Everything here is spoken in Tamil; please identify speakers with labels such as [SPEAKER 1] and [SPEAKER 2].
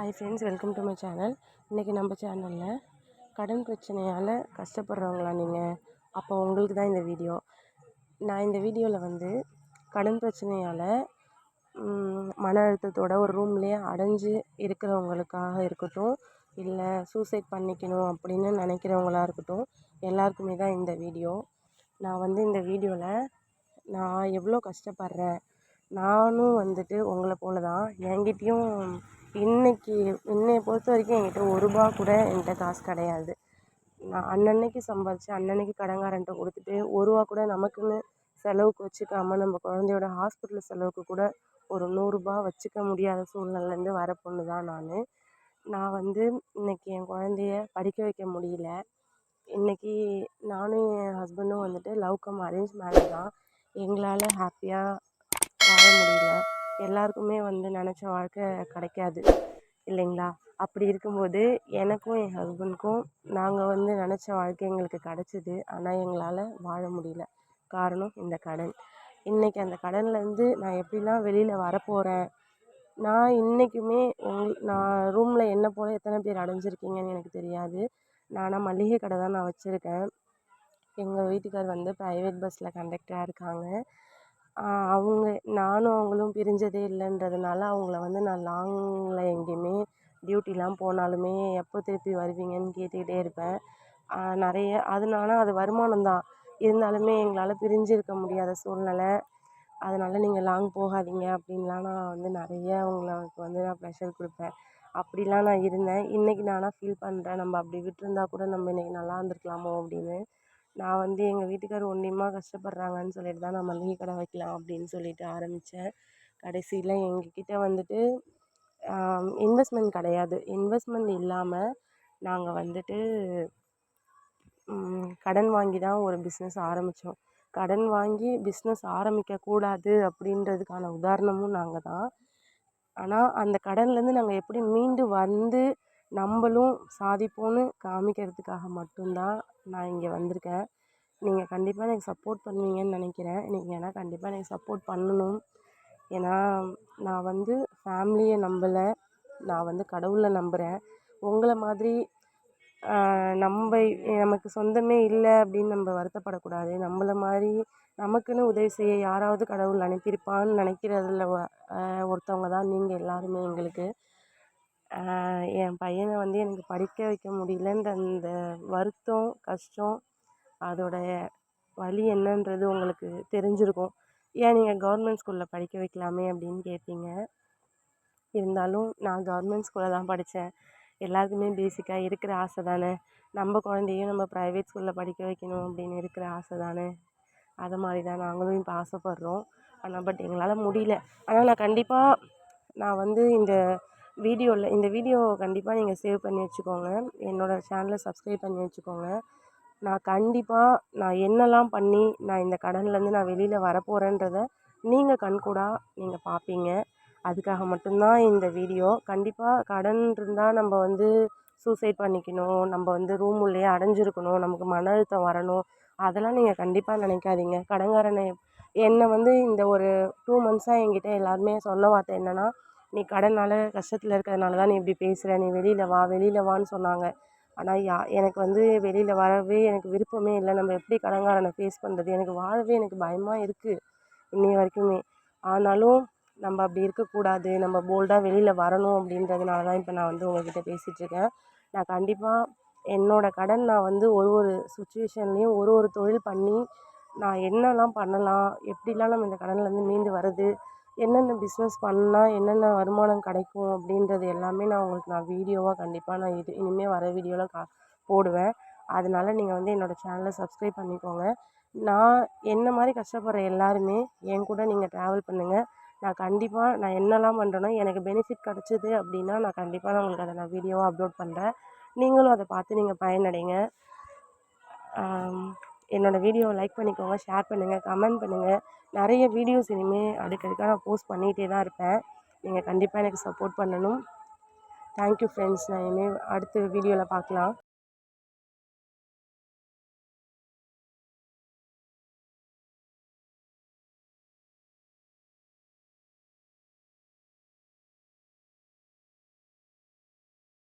[SPEAKER 1] Hi friends welcome to my channel இன்றைக்கி நம்ம சேனலில் கடன் பிரச்சனையால் கஷ்டப்படுறவங்களா நீங்கள் அப்போ உங்களுக்கு தான் இந்த வீடியோ நான் இந்த வீடியோவில் வந்து கடன் பிரச்சனையால் மன அழுத்தத்தோட ஒரு ரூம்லேயே அடைஞ்சு இருக்கிறவங்களுக்காக இருக்கட்டும் இல்லை சூசைட் பண்ணிக்கணும் அப்படின்னு நினைக்கிறவங்களா இருக்கட்டும் எல்லாருக்குமே தான் இந்த வீடியோ நான் வந்து இந்த வீடியோவில் நான் எவ்வளோ கஷ்டப்படுறேன்? நானும் வந்துட்டு உங்களை போல தான் என்கிட்டயும் இன்றைக்கி என்னைய பொறுத்த வரைக்கும் என்கிட்ட ஒரு ரூபா கூட என்கிட்ட காசு கிடையாது. நான் அன்னன்னைக்கு சம்பாதிச்சு அன்னன்னைக்கு கடன்காரன்ட்ட கொடுத்துட்டு ஒரு ரூபா கூட நமக்குன்னு செலவுக்கு வச்சுக்காம நம்ம குழந்தையோட ஹாஸ்பிட்டல் செலவுக்கு கூட ஒரு நூறுரூபா வச்சுக்க முடியாத சூழ்நிலைலேருந்து வர பொண்ணு தான் நான். நான் வந்து இன்றைக்கி என் குழந்தைய படிக்க வைக்க முடியல. இன்றைக்கி நானும் என் ஹஸ்பண்டும் வந்துட்டு லவ் கம் அரேஞ்ச் மேரேஜ் தான். எங்களால் ஹாப்பியாக வாழ முடியல. எல்லாருக்குமே வந்து நினச்ச வாழ்க்கை கிடைக்காது. இல்லைங்களா? அப்படி இருக்கும்போது எனக்கும் என் ஹஸ்பண்டுக்கும் நாங்கள் வந்து நினச்ச வாழ்க்கை எங்களுக்கு கிடச்சிது. ஆனால் எங்களால் வாழ முடியல. காரணம் இந்த கடன். இன்றைக்கி அந்த கடன்லேருந்து நான் எப்படிலாம் வெளியில் வரப்போகிறேன் நான் இன்றைக்குமே உங் நான் ரூமில் என்னை போல் எத்தனை பேர் அடைஞ்சிருக்கீங்கன்னு எனக்கு தெரியாது. நானாக மளிகை கடை தான் நான் வச்சுருக்கேன். எங்கள் வீட்டுக்கார் வந்து ப்ரைவேட் பஸ்ஸில் கண்டக்டராக இருக்காங்க. அவங்க நானும் அவங்களும் பிரிஞ்சதே இல்லைன்றதுனால அவங்கள வந்து நான் லாங்கில் எங்கேயுமே டியூட்டிலாம் போனாலுமே எப்போ திருப்பி வருவீங்கன்னு கேட்டுக்கிட்டே இருப்பேன். நிறைய அதனால அது வருமானம் தான். இருந்தாலுமே எங்களால் பிரிஞ்சு இருக்க முடியாத சூழ்நிலை. அதனால் நீங்கள் லாங் போகாதீங்க அப்படின்லாம் நான் வந்து நிறைய அவங்களுக்கு வந்து நான் ப்ரெஷர் கொடுப்பேன். அப்படிலாம் நான் இருந்தேன். இன்றைக்கி நான் ஆனால் ஃபீல் பண்ணுறேன் நம்ம அப்படி விட்டிருந்தா கூட நம்ம இன்றைக்கி நல்லா இருந்திருக்கலாமோ அப்படின்னு. நான் வந்து எங்கள் வீட்டுக்கார் ஒன்றியமாக கஷ்டப்படுறாங்கன்னு சொல்லிட்டு தான் நான் மளிகை கடை வைக்கலாம் அப்படின்னு சொல்லிட்டு ஆரம்பித்தேன் கடைசியில் எங்கக்கிட்ட வந்துட்டு இன்வெஸ்ட்மெண்ட் கிடையாது. இன்வெஸ்ட்மெண்ட் இல்லாமல் நாங்கள் வந்துட்டு கடன் வாங்கி தான் ஒரு பிஸ்னஸ் ஆரம்பித்தோம் கடன் வாங்கி பிஸ்னஸ் ஆரம்பிக்கக்கூடாது அப்படின்றதுக்கான உதாரணமும் நாங்கள் தான். ஆனால் அந்த கடன்லேருந்து நாங்கள் எப்படி மீண்டு வந்து நம்மளும் சாதிப்போம்னு காமிக்கிறதுக்காக மட்டும்தான் நான் இங்கே வந்திருக்கேன். நீங்கள் கண்டிப்பாக எனக்கு சப்போர்ட் பண்ணுவீங்கன்னு நினைக்கிறேன். நீங்கள் ஏன்னா கண்டிப்பாக எனக்கு சப்போர்ட் பண்ணணும். ஏன்னா நான் வந்து ஃபேமிலியை நம்பலை. நான் வந்து கடவுளை நம்புகிறேன் உங்களை மாதிரி நம்ம நமக்கு சொந்தமே இல்லை அப்படின்னு நம்ம வருத்தப்படக்கூடாது. நம்மள மாதிரி நமக்குன்னு உதவி செய்ய யாராவது கடவுள் அனுப்பியிருப்பான்னு நினைக்கிறதுல ஒருத்தவங்க தான் நீங்கள் எல்லாருமே எங்களுக்கு. என் பையனை வந்து எனக்கு படிக்க வைக்க முடியலன்ற அந்த வருத்தம் கஷ்டம் அதோடைய வலி என்னன்றது உங்களுக்கு தெரிஞ்சிருக்கும். ஏன் நீங்கள் கவர்மெண்ட் ஸ்கூலில் படிக்க வைக்கலாமே அப்படின்னு கேட்பீங்க இருந்தாலும் நான் கவர்மெண்ட் ஸ்கூலில் தான் படித்தேன் எல்லாருக்குமே பேசிக்காக இருக்கிற ஆசை தானே? நம்ம குழந்தையும் நம்ம ப்ரைவேட் ஸ்கூலில் படிக்க வைக்கணும் அப்படின்னு இருக்கிற ஆசை தானே? அது மாதிரி தான் நாங்களும் இப்போ ஆசைப்பட்றோம். ஆனால் பட் எங்களால் முடியல. ஆனால் நான் கண்டிப்பாக நான் வந்து இந்த வீடியோவில் இந்த வீடியோ கண்டிப்பாக நீங்கள் சேவ் பண்ணி வச்சுக்கோங்க. என்னோடய சேனலை சப்ஸ்கிரைப் பண்ணி வச்சுக்கோங்க. நான் கண்டிப்பாக நான் என்னெல்லாம் பண்ணி நான் இந்த கடன்லேருந்து நான் வெளியில் வரப்போகிறேன்றத நீங்கள் கண்கூடாக நீங்கள் பார்ப்பீங்க அதுக்காக மட்டும்தான் இந்த வீடியோ. கண்டிப்பாக கடன் இருந்தால் நம்ம வந்து சூசைட் பண்ணிக்கணும். நம்ம வந்து ரூம் உள்ளே அடைஞ்சிருக்கணும். நமக்கு மன அழுத்தம் வரணும். அதெல்லாம் நீங்கள் கண்டிப்பாக நினைக்காதீங்க. கடன்காரனை என்னை வந்து இந்த ஒரு டூ மந்த்ஸாக என்கிட்ட எல்லாருமே சொன்ன வார்த்தை என்னென்னா நீ கடனால் கஷ்டத்தில் இருக்கிறதுனால தான் நீ இப்படி பேசுகிற நீ வெளியில் வா வெளியில் வான்னு சொன்னாங்க. ஆனால் யா எனக்கு வந்து வெளியில் வரவே எனக்கு விருப்பமே இல்லை. நம்ம எப்படி கடங்காரனை ஃபேஸ் பண்ணுறது எனக்கு வாழவே எனக்கு பயமாக இருக்குது இன்னைய வரைக்குமே. ஆனாலும் நம்ம அப்படி இருக்கக்கூடாது. நம்ம போல்டாக வெளியில் வரணும் அப்படின்றதுனால தான் இப்போ நான் வந்து உங்ககிட்ட பேசிகிட்ருக்கேன் நான் கண்டிப்பாக என்னோடய கடன் நான் வந்து ஒரு ஒரு சுச்சுவேஷன்லேயும் ஒரு ஒரு தொழில் பண்ணி நான் என்னெல்லாம் பண்ணலாம்? எப்படிலாம் நம்ம இந்த கடன்லேருந்து மீண்டு வர்றது? என்னென்ன பிஸ்னஸ் பண்ணால் என்னென்ன வருமானம் கிடைக்கும் அப்படின்றது எல்லாமே நான் உங்களுக்கு நான் வீடியோவாக கண்டிப்பாக நான் இது இனிமேல் வர வீடியோவில் கா போடுவேன். அதனால் நீங்கள் வந்து என்னோடய சேனலை சப்ஸ்கிரைப் பண்ணிக்கோங்க. நான் என்ன மாதிரி கஷ்டப்படுற எல்லாருமே என் கூட நீங்கள் ட்ராவல் பண்ணுங்கள் நான் கண்டிப்பாக நான் என்னெல்லாம் பண்ணுறேனோ எனக்கு பெனிஃபிட் கிடச்சிது அப்படின்னா நான் கண்டிப்பாக நான் உங்களுக்கு அதை நான் வீடியோவாக அப்லோட் பண்ணுறேன் நீங்களும் அதை பார்த்து நீங்கள் பயனடைங்க. என்னோடய வீடியோவை லைக் பண்ணிக்கோங்க ஷேர் பண்ணுங்கள் கமெண்ட் பண்ணுங்கள் நிறைய வீடியோஸ் இனிமேல் அடுக்கடுக்காக நான் போஸ்ட் பண்ணிகிட்டே தான் இருப்பேன். நீங்கள் கண்டிப்பாக எனக்கு சப்போர்ட் பண்ணணும். தேங்க்யூ ஃப்ரெண்ட்ஸ் நான் இனிமேல் அடுத்த வீடியோவில் பார்க்கலாம்.